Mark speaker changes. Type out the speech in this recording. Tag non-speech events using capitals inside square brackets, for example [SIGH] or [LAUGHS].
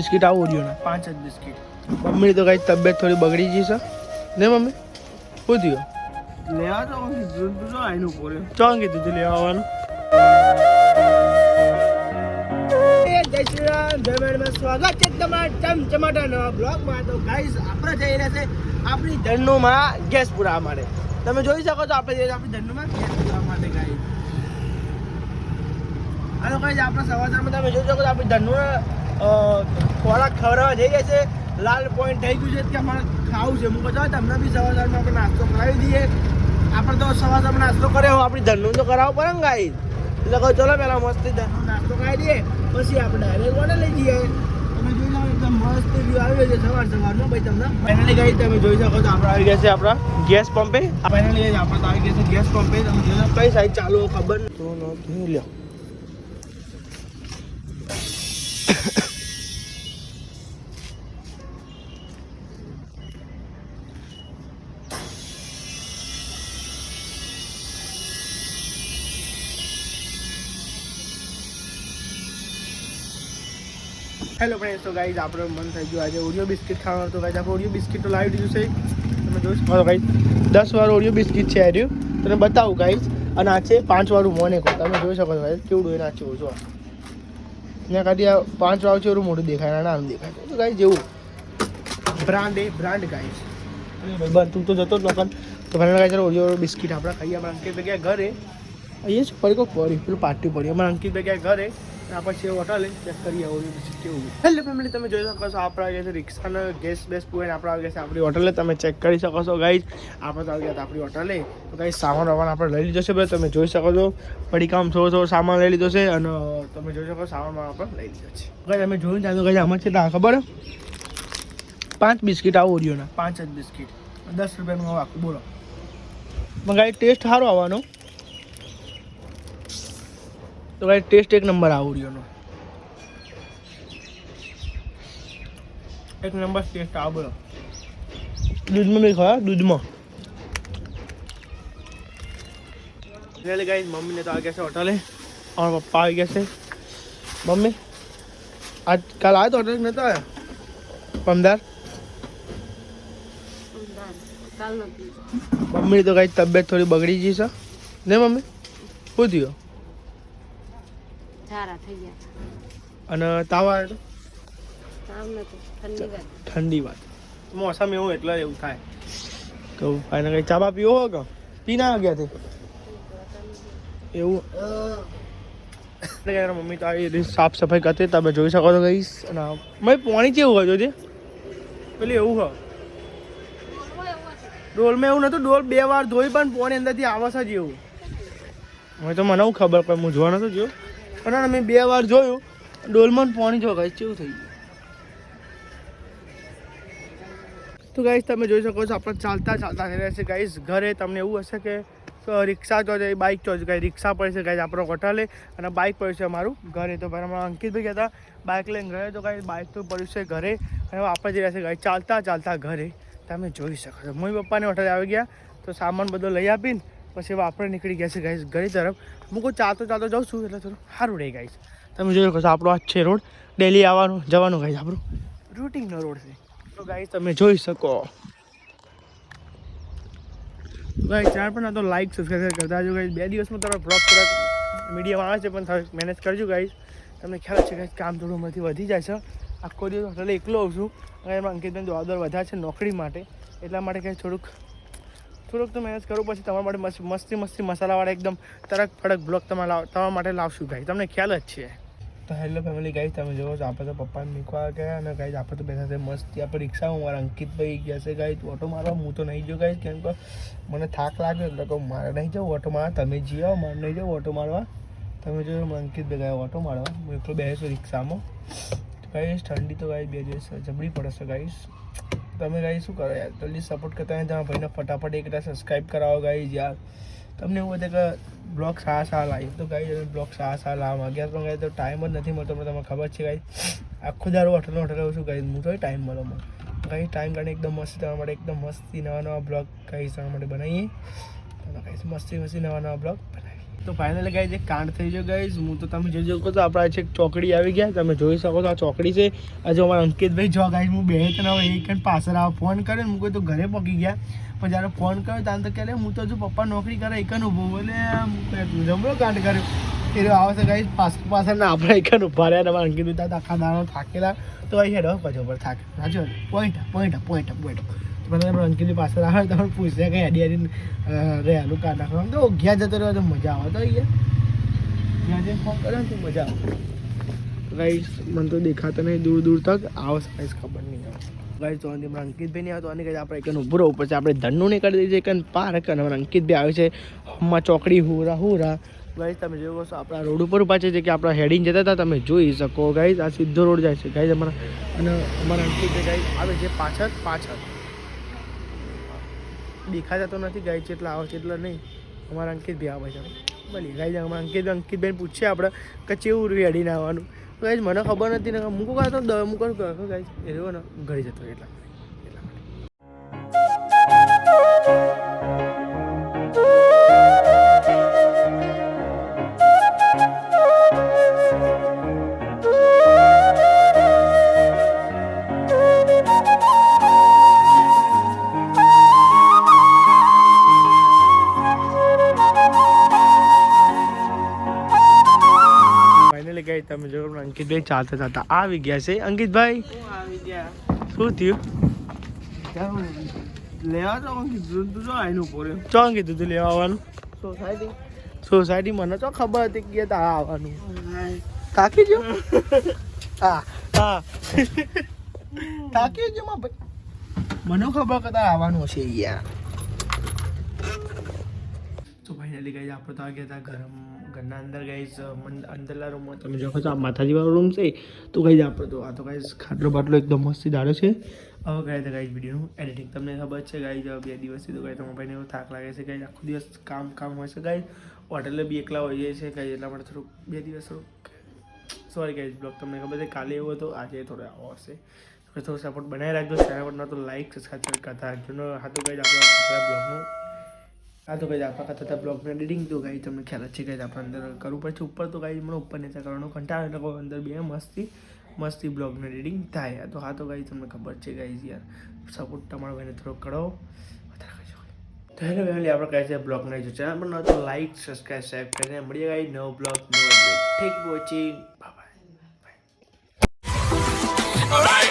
Speaker 1: Biscuit આવું ઓરિયોના
Speaker 2: પાંચ જ બિસ્કિટ.
Speaker 1: મમ્મીની તો કઈ તબિયત થોડી બગડી ગઈ છે. ને મમ્મી? શું થયું?
Speaker 2: લેવા તો જૂન તો આઈનું પોરે
Speaker 1: ચોં કીધું તું લેવા આવવાનું?
Speaker 2: જય શ્રી રામ જય મેડમાં સ્વાગત છે તમારા ચમચમાટા નવા બ્લોગમાં તો ગાઈસ આપણે જઈ રહ્યા છે આપણી ધરનુમાં ગેસ પુરાવા માટે. તમે જોઈ શકો છો આપણે જઈએ આપણી ધનુમાં ગેસ પૂરા માટે ગાઈસ હાલો ગાઈસ આપણે સવારમાં તમે જોઈ શકો છો આપણી ધરનું ખોરાક ખવડાવવા જઈએ છે. લાલ પોઈન્ટ થઈ ગયું છે કે અમારે ખાવું છે. હું કહું તમને બી સવારમાં આપણે નાસ્તો કરાવી દઈએ. આપણે તો સવારમાં નાસ્તો કર્યો આપણી ધનનું તો કરાવવો પડે ને ગાઈ એટલે કહો, ચલો પેલા મસ્તી ધનનો નાસ્તો ખાઈ દઈએ. પછી આપણે ડાયરેક્ટ ઓર્ડર લઈ જઈએ. તમે જોઈ લો, એકદમ મસ્ત વ્યૂ આવી રહ્યો છે સવાર સવારનો. ભાઈ, તમને ફાઇનલી ગાઈ તમે જોઈ શકો છો, આપણે આવી ગયા છે આપણા ગેસ પંપે ફાઇનલી આપણે આવી ગયા છે ગેસ પંપે તમે કઈ સાઈડ ચાલુ ખબર તો નથી લ્યો. હેલો ફ્રેન્ડ્સ તો ગાઈઝ આપણે મન થઈ ગયું આજે ઓરિયો બિસ્કિટ ખાવાનું તો ગાઈઝ આપણે ઓરિયો બિસ્કિટ તો લાવી દીધું છે તમે જોઈ શકો છો ગાઈઝ દસ વાર ઓરિયો બિસ્કિટ છે આર્યું તને બતાવું ગાઈઝ અને આ છે પાંચ વાળું મોનેકો તમે જોઈ શકો છો ગાઈઝ કેવડું એને નાચ્યું જો ને કાઢી આ પાંચ વાળું છે એવું મોટું દેખાય અને નાનું દેખાય તો ગાઈઝ જેવું બ્રાન્ડ એ બ્રાન્ડ ગાઈઝ ભાઈ તું તો જતો જ નકર તો ભલે ગાઈઝ ઓરિયો બિસ્કિટ આપણે ખાઈએ આપણે અંકિત ભેગ્યા ઘરે અહીંયા છે પડી કોઈ પડી પેલું પાર્ટી પડી અમારે અંકિત ભેગ્યા ઘરે અને આપણે છે હોટલે ચેક બિસ્કિટ કેવું હેલો ફેમિલી તમે જોઈ શકો છો આપણે આવી ગયા છે રિક્ષાના ગેસ બેસ પૂરીને આપણે આવી ગયા છે આપણી હોટલે. તમે ચેક કરી શકો છો ગાઈઝ આપણે તો આવી ગયા આપણી હોટલે. તો ગાઈઝ સામાન વામાન આપણે લઈ લીધો છે ભાઈ તમે જોઈ શકો છો પડીકામ થોડો થોડો સામાન લઈ લીધો છે અને તમે જોઈ શકો સામાન આપણે લઈ લીધો છે. ગાઈઝ તમે જોયું ત્યાં ગાઈઝ આમાં છે ખબર? પાંચ બિસ્કિટ આવું ઓરિયોના. પાંચ જ બિસ્કિટ. દસ રૂપિયાનું આખું બોલો. પણ ગાઈ ટેસ્ટ સારો આવવાનો. તો ગાઈ ટેસ્ટ એક નંબર આવો ઓરિયોનો એક નંબર ટેસ્ટ આવડ્યો બોલો દૂધમાં બી ખવા? દૂધમાં. એટલે ગાઈ મમ્મીને તો આ ગયા છે હોટલે. અમારા પપ્પા આવી ગયા છે. મમ્મી આજ કાલ આવ્યો તો હોટલ નહોતો આવ્યો પમદાર મમ્મીની તો કઈ તબિયત થોડી બગડી ગઈ છે. ને મમ્મી? શું થયું?
Speaker 3: સારા થઈ ગયા
Speaker 1: અને તાવ આવે તો
Speaker 3: તાવ નતો ઠંડી વાત.
Speaker 1: ઠંડી વાત. મોસમ એવું એટલે એવું થાય. તો ફાઇનલ કઈ ચા બા પીવો હો કે? પી ના ગયા તે? એવું? એટલે કે મમ્મી તો આવી સાફ સફાઈ કરતી તમે જોઈ શકો છો કઈ અને મેં પાણી કેવું હોય જોજે પેલી એવું હોય ડોલમાં એવું નતું ડોલ બે વાર ધોઈ પણ પોણી અંદરથી આવસ જ એવું. હવે તો મને હું ખબર પણ હું જોવા નતો જોયો પણ મેં બે વાર જોયું. ડોલમાં પાણી જો ગાઈશ કેવું થઈ ગયું. તો ગાઈસ તમે જોઈ શકો છો, આપણે ચાલતા ચાલતા થઈ રહ્યા છે ગાઈસ ઘરે તમને એવું હશે કે રિક્ષા તો બાઇક તો ગાઈ રિક્ષા પડે છે ગાઈશ આપણો હોટલે અને બાઇક પડ્યું છે અમારું ઘરે. તો ભાઈ અમારા અંકિતભાઈ ગયા હતા બાઇક લઈને ઘરે. તો ગાઈ બાઇક તો પડ્યું છે ઘરે. અને આપણે જઈ રહ્યા છે ગાઈ ચાલતા ચાલતા ઘરે. તમે જોઈ શકો છો. મમ્મી પપ્પાને હોટલે આવી ગયા, તો સામાન બધો લઈ આપીને પછી હવે આપણે નીકળી ગયા છે ગાઈસ ઘરે તરફ. હું કોઈ ચાલતો ચાલતો જાઉં છું એટલે થોડું સારું રહે ગાઈસ તમે જોઈ શકો છો આપણો આ છે રોડ. ડેલી આવવાનું, જવાનું ગાઈસ આપણું. રૂટિનનો રોડ છે. તો ગાઈસ તમે જોઈ શકો. ગાઈસ ચાર પણ ના તો લાઈક સબસ્ક્રાઈબ કરતા જો ગાઈસ બે દિવસમાં તમારો બ્લોગ થોડાક મીડિયમ આવે છે, પણ થોડીક મેનેજ કરજો ગાઈસ તમને ખ્યાલ છે ગાઈસ કામ થોડું મારાથી વધી જાય છે. આખો દિવસ હોટલે એકલો હોઉં છું. અને એમાં અંકિતભાઈ જવાબદાર વધારે છે નોકરી માટે. એટલા માટે કંઈ થોડુંક થોડુંક તો મહેનત કરવું પછી તમારા માટે મસ્તી મસ્તી મસાલાવાળા એકદમ તરક ફડક બ્લોક તમારા તમારા માટે લાવશું ગાઈ તમને ખ્યાલ જ છે. તો હેલો ફેમિલી ગાઈઝ તમે જોવો છો, આપણે તો પપ્પાને મૂકવા ગયા અને ગાઈઝ આપણે તો બેઠા છે મસ્તી. આપણે રિક્ષામાં મારા અંકિતભાઈ ગયા છે ગાઈઝ ઓટો મારવા હું તો નહીં જો ગાઈઝ કેમ કે મને થાક લાગ્યો એટલે કહું મારે નહીં જાઉં ઓટો મારવા. તમે જી આવો, મારે નહીં જાઉં ઓટો મારવા. તમે મને અંકિતભાઈ ગયા, ઓટો મારવા. હું એકલો બેસો રિક્ષામાં. ગાઈઝ ઠંડી તો ગાઈઝ બે દિવસ જબડી પડશે છે ગાઈઝ તમે ગાઈ શું કરો યાર? જલ્દી સપોર્ટ કરતા તમારા ભાઈને ફટાફટ એક સબસ્ક્રાઈબ કરાવો ગાઈ યાર. તમને એવું બધે કે બ્લોગ સારા સારા લાવી તો ગાઈ બ્લોગ સારા સારા લાવવા માંગ્યા પણ ગાઈ તો ટાઈમ જ નથી મળતો તમને ખબર છે ગાઈ આખો દારો હોટલ હોટલ શું ગાઈ હું તો ટાઈમ મળો મને ગાઈ ટાઈમ કાઢીને એકદમ મસ્ત તમારા માટે એકદમ મસ્તી નવા નવા બ્લોગ ગાઈ તમારા માટે બનાવીએ. તમે ગાઈ મસ્તી મસ્તી નવા નવા બ્લોગ બનાવીએ.
Speaker 2: તો ફાઇનલી ગાઈઝ એક કાંડ થઈ ગયો ગાઈઝ હું તો તમે જોઈ શકો તો આપણા છે ચોકડી આવી ગયા. તમે જોઈ શકો છો, આ ચોકડી છે. આજે અમારા અંકિતભાઈ જો ગાઈઝ હું બે ત્રણ હવે એક જ પાછળ આવો ફોન કર્યો ને તો ઘરે પહોંચી ગયા. પણ જ્યારે ફોન કર્યો, ત્યારે તો કહે હું તો હજુ પપ્પા નોકરી કરે, એક જ ઊભો એટલે જમણો કાંડ કર્યો. એ રહ્યો આવે છે ગાઈઝ પાછળ પાછળ ને આપણે એક જ ઊભા રહ્યા અમારા અંકિતભાઈ ત્યાં આખા દાણો થાકેલા. તો અહીં હેડો, પછી ઉપર થાકે. રાજો પોઈન્ટ પોઈન્ટ પોઈન્ટ પોઈન્ટ મને અંકિતની પાછળ આવે તો પૂછે કે હેડી હેડી રહેલું કાઢ નાખવા તો ઘેર જતો રહ્યો તો મજા આવે. તો અહીંયા જ્યાં જઈને ફોન કરે તો મજા આવે. ગાઈસ મને તો દેખાતા નહીં દૂર દૂર તક. આવો સાઈઝ ખબર નહીં આવે. ગાઈસ તો હમણાં અંકિતભાઈ નહીં આવતો અને કદાચ આપણે એક ઉભરો ઉપર છે આપણે ધનનું નહીં કરી દઈએ કે પાર્ક. અને અમારા અંકિતભાઈ આવે છે, હમણાં ચોકડી હુરા હુરા. ગાઈસ તમે જોવો છો, આપણા રોડ ઉપર ઊભા છે, જે કે આપણા હેડિંગ જતા હતા, તમે જોઈ શકો. ગાઈસ આ સીધો રોડ જાય છે. ગાઈસ અમારા અને અમારા અંકિતભાઈ ગાઈસ આવે છે પાછળ પાછળ. દેખાતા તો નથી ગાય છે એટલે આવે છે એટલે નહીં. અમારા અંકિતભાઈ આવે છે. ભલે ગાય અમારા અંકિત અંકિતભાઈ પૂછીએ આપણે કે કેવું રેડીને આવવાનું. ગાય મને ખબર નથી ને મૂકો કાં તો મૂકો ગાય એ રહ્યો ને, ઘરે જતો એટલા. ગઈ તમે જો અંકિતભાઈ ચાલતા ચાલતા આવી ગયા છે. અંકિતભાઈ શું થયું?
Speaker 1: લેવા તો કીધું તું જો આઈનું પોરે
Speaker 2: ચો તું લેવા આવવાનું?
Speaker 1: સોસાયટી.
Speaker 2: સોસાયટી મને તો ખબર હતી કે તારા આવવાનું. ગયો [LAUGHS] હા હા. [LAUGHS] થાકી ગયો મને ખબર કે તારે આવવાનું હશે યાર તો ફાઇનલી ગઈ આપણે તો આ ગયા હતા ગરમ ઘરના અંદર ગઈ અંદરના રૂમમાં તમે જોખો છો આ માથાજીવાળો રૂમ છે તો ગઈ આપણે તો આ તો ગઈ ખાટલો બાટલો એકદમ મસ્તી દાડો છે. હવે ગાય તો ગાઈઝ વિડીયોનું એડિટિંગ તમને ખબર છે ગાઈઝ બે દિવસથી તો ગાય તમારા ભાઈને એવો થાક લાગે છે ગાઈઝ આખો દિવસ કામ કામ હોય છે ગાઈઝ હોટેલે બી એકલા હોઈએ છે ગાઈઝ એટલા માટે થોડુંક બે દિવસ થોડુંક સોરી ગાઈઝ બ્લોગ તમને ખબર છે, કાલે એવો હતો, આજે થોડો આવો હશે. થોડો સપોર્ટ બનાવી રાખજો સપોર્ટ પર ન તો લાઈક સબસ્ક્રાઈબ કરતા રાખજો. હા તો ગાઈઝ આપણા બ્લોગનું હા, તો ભાઈ આપણા થતા બ્લોગને એડિટિંગ તો ગાઈ તમને ખ્યાલ જ છે કે આપણે અંદર કરવું પડશે ઉપર તો ગાઈ હમણાં ઉપર નેતા કરવાનો કંટાળો એટલે અંદર બે મસ્તી મસ્તી બ્લોગને એડિટિંગ થાય. તો, હા, તો ગાઈ તમને ખબર છે ગાઈ યાર. સપોર્ટ તમારો ભાઈને થોડો કરો. તો હેલો ફેમિલી આપણે કહે છે બ્લોગ નહીં જો ચેનલ પર ન તો લાઈક સબસ્ક્રાઈબ શેર કરીને મળીએ ગાઈ નવો બ્લોગ નવો ઠીક વોચિંગ બાય